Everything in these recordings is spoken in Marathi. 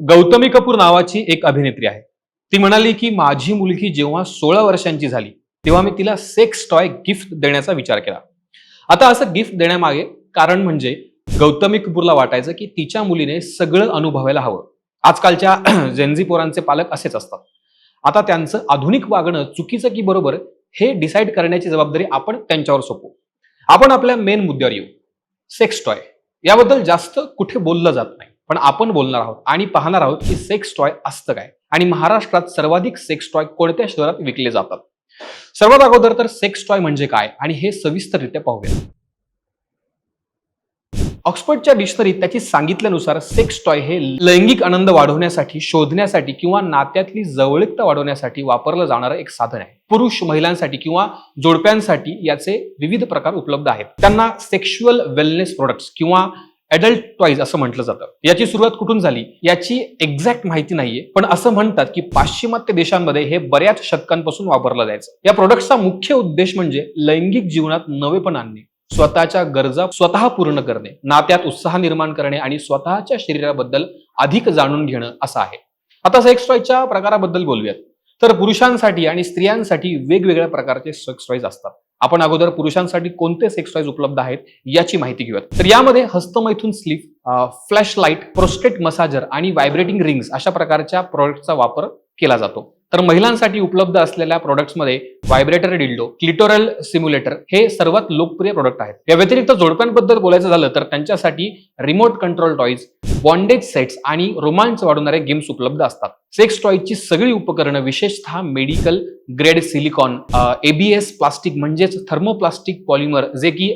गौतमी कपूर नावाची एक अभिनेत्री आहे. ती म्हणाली की माझी मुलगी जेव्हा सोळा वर्षांची झाली तेव्हा मी तिला सेक्स टॉय गिफ्ट देण्याचा विचार केला. आता असं गिफ्ट देण्यामागे कारण म्हणजे गौतमी कपूरला वाटायचं की तिच्या मुलीने सगळं अनुभवायला हवं. आजकालच्या जेनझी पोरांचे पालक असेच असतात. आता त्यांचं आधुनिक वागणं चुकीचं की बरोबर हे डिसाईड करण्याची जबाबदारी आपण त्यांच्यावर सोपू आपण आपल्या मेन मुद्द्यावर येऊ. सेक्स टॉय याबद्दल जास्त कुठे बोललं जात नाही. पण आपण बोलणार आहोत आणि पाहणार आहोत की सेक्स टॉय असतं काय. आणि महाराष्ट्रात सर्वाधिक सेक्स टॉय कोणत्या शहरात विकले जातात? सर्वात अगोदर तर सेक्स टॉय म्हणजे काय? आणि हे सविस्तररित्या पाहूया. ऑक्सफर्डच्या डिक्शनरीत त्याची सांगितल्यानुसार सेक्स टॉय हे लैंगिक आनंद वाढवण्यासाठी शोधण्यासाठी किंवा नात्यातली जवळीकता वाढवण्यासाठी वापरलं जाणारं एक साधन आहे. पुरुष महिलांसाठी किंवा जोडप्यांसाठी याचे विविध प्रकार उपलब्ध आहेत. त्यांना सेक्शुअल वेलनेस प्रोडक्ट्स किंवा ॲडल्ट टॉईज असं म्हटलं जातं. याची सुरुवात कुठून झाली? याची एक्झॅक्ट माहिती नाहीये पण असं म्हणतात की पाश्चिमात्य देशांमध्ये हे बऱ्याच शतकांपासून वापरलं जायचं. या प्रोडक्टचा मुख्य उद्देश म्हणजे लैंगिक जीवनात नवेपण आणणे स्वतःच्या गरजा स्वतः पूर्ण करणे नात्यात उत्साह निर्माण करणे आणि स्वतःच्या शरीराबद्दल अधिक जाणून घेणं असं आहे. आता सेक्स टॉयच्या प्रकाराबद्दल बोलूयात. तर पुरुषांसाठी आणि स्त्रियांसाठी वेगवेगळ्या प्रकारचे सेक्स टॉईज असतात. आपण अगोदर पुरुषांसाठी कोणते सेक्स टॉईज उपलब्ध आहेत याची माहिती घेऊयात. तर यामध्ये हस्तमैथून sleeve flash light prostate massager आणि व्हायब्रेटिंग रिंग्स अशा प्रकारच्या प्रॉडक्टचा वापर केला जातो. तर महिलांसाठी उपलब्ध असलेल्या प्रॉडक्ट्समध्ये व्हायब्रेटर डिल्डो क्लिटोरल सिम्युलेटर हे सर्वात लोकप्रिय प्रोडक्ट आहेत. या व्यतिरिक्त जोडप्यांबद्दल बोलायचं झालं तर त्यांच्यासाठी remote control toys bondage sets आणि रोमांच वाढवणारे गेम्स उपलब्ध असतात. सेक्स टॉयची सगळी उपकरणं विशेषतः medical grade silicone ABS plastic म्हणजेच थर्मोप्लास्टिक पॉलिमर जे की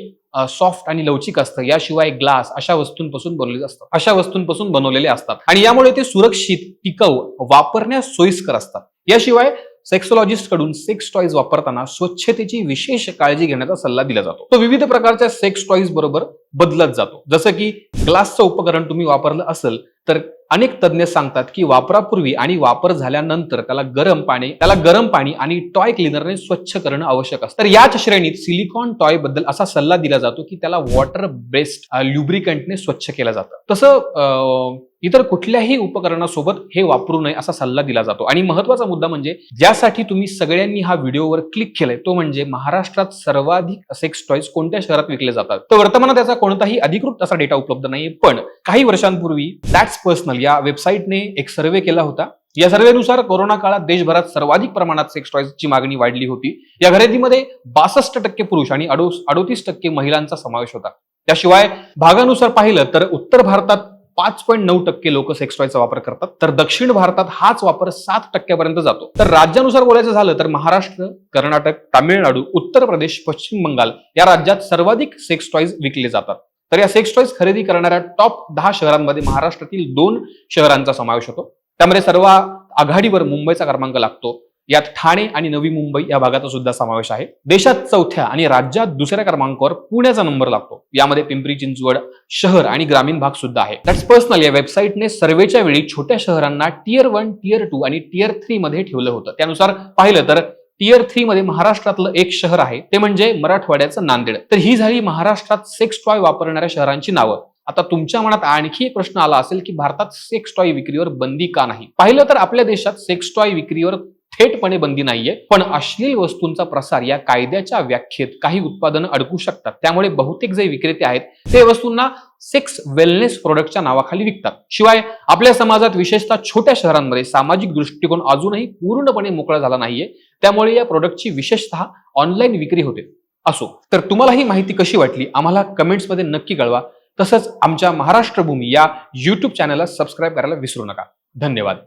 सॉफ्ट आणि लवचिक असतं. याशिवाय ग्लास अशा वस्तूंपासून बनवले असतात अशा वस्तूंपासून बनवलेले असतात. आणि यामुळे ते सुरक्षित टिकाऊ वापरण्यास सोयीस्कर असतात. याशिवाय सेक्सोलॉजिस्टकडून सेक्स टॉईज वापरताना स्वच्छतेची विशेष काळजी घेण्याचा सल्ला दिला जातो. तो विविध प्रकारच्या सेक्स टॉईज बरोबर बदलत जातो. जसं की ग्लासचं उपकरण तुम्ही वापरलं असेल तर अनेक तज्ज्ञ सांगतात की वापरापूर्वी आणि वापर झाल्यानंतर त्याला गरम पाणी त्याला गरम पाणी आणि टॉय क्लिनरने स्वच्छ करणं आवश्यक असतं. तर याच श्रेणीत सिलिकॉन टॉयबद्दल असा सल्ला दिला जातो की त्याला वॉटर बेस्ड ल्युब्रिकंटने स्वच्छ केलं जातं. तसं इतर कुठल्याही उपकरणासोबत हे वापरू नये असा सल्ला दिला जातो. आणि महत्त्वाचा मुद्दा म्हणजे ज्यासाठी तुम्ही सगळ्यांनी हा व्हिडिओवर क्लिक केलाय तो म्हणजे महाराष्ट्रात सर्वाधिक सेक्स टॉईज कोणत्या शहरात विकले जातात? तर वर्तमानात त्याचा कोणताही अधिकृत असा डेटा उपलब्ध नाहीये. पण काही वर्षांपूर्वी दॅट्स पर्सनल या वेबसाईटने एक सर्वे केला होता. या सर्वेनुसार कोरोना काळात देशभरात सर्वाधिक प्रमाणात सेक्स टॉईजची मागणी वाढली होती. या खरेदीमध्ये बासष्ट टक्के पुरुष आणि अडोतीस टक्के महिलांचा समावेश होता. त्याशिवाय भागानुसार पाहिलं तर उत्तर भारतात पाच पॉईंट नऊ टक्के लोक सेक्स टॉयचा वापर करतात तर दक्षिण भारतात हाच वापर सात टक्क्यापर्यंत जातो. तर राज्यानुसार बोलायचं झालं तर महाराष्ट्र कर्नाटक तामिळनाडू उत्तर प्रदेश पश्चिम बंगाल या राज्यात सर्वाधिक सेक्स टॉईज विकले जातात. तर या सेक्स टॉईज खरेदी करणाऱ्या टॉप दहा शहरांमध्ये महाराष्ट्रातील दोन शहरांचा समावेश होतो. त्यामध्ये सर्व आघाडीवर मुंबईचा क्रमांक लागतो. यात ठाणे आणि नवी मुंबई या भागाचा सुद्धा समावेश आहे. देशात चौथ्या आणि राज्यात दुसऱ्या क्रमांकावर पुण्याचा नंबर लागतो. यामध्ये पिंपरी चिंचवड शहर आणि ग्रामीण भाग सुद्धा आहे. दॅट्स पर्सनल या वेबसाईटने सर्वेच्या वेळी छोट्या शहरांना टियर वन टियर टू आणि टियर थ्री मध्ये ठेवलं होतं. त्यानुसार पाहिलं तर टियर थ्री मध्ये महाराष्ट्रातलं एक शहर आहे ते म्हणजे मराठवाड्याचं नांदेड. तर ही झाली महाराष्ट्रात सेक्स टॉय वापरणाऱ्या शहरांची नावं. आता तुमच्या मनात आणखी एक प्रश्न आला असेल की भारतात सेक्स टॉय विक्रीवर बंदी का नाही? पाहिलं तर आपल्या देशात सेक्स टॉय विक्रीवर थेटपणे बंदी नाहीये. पण अश्लील वस्तूंचा प्रसार या कायद्याच्या व्याख्येत काही उत्पादनं अडकू शकतात. त्यामुळे बहुतेक जे विक्रेते आहेत ते वस्तूंना सेक्स वेलनेस प्रोडक्टच्या नावाखाली विकतात. शिवाय आपल्या समाजात विशेषतः छोट्या शहरांमध्ये सामाजिक दृष्टिकोन अजूनही पूर्णपणे मोकळा झाला नाहीये. त्यामुळे या प्रोडक्टची विशेषतः ऑनलाईन विक्री होते. असो. तर तुम्हाला ही माहिती कशी वाटली? आम्हाला कमेंट्समध्ये नक्की कळवा. तसंच आमच्या महाराष्ट्र भूमी या यूट्यूब चॅनलला सबस्क्राईब करायला विसरू नका. धन्यवाद.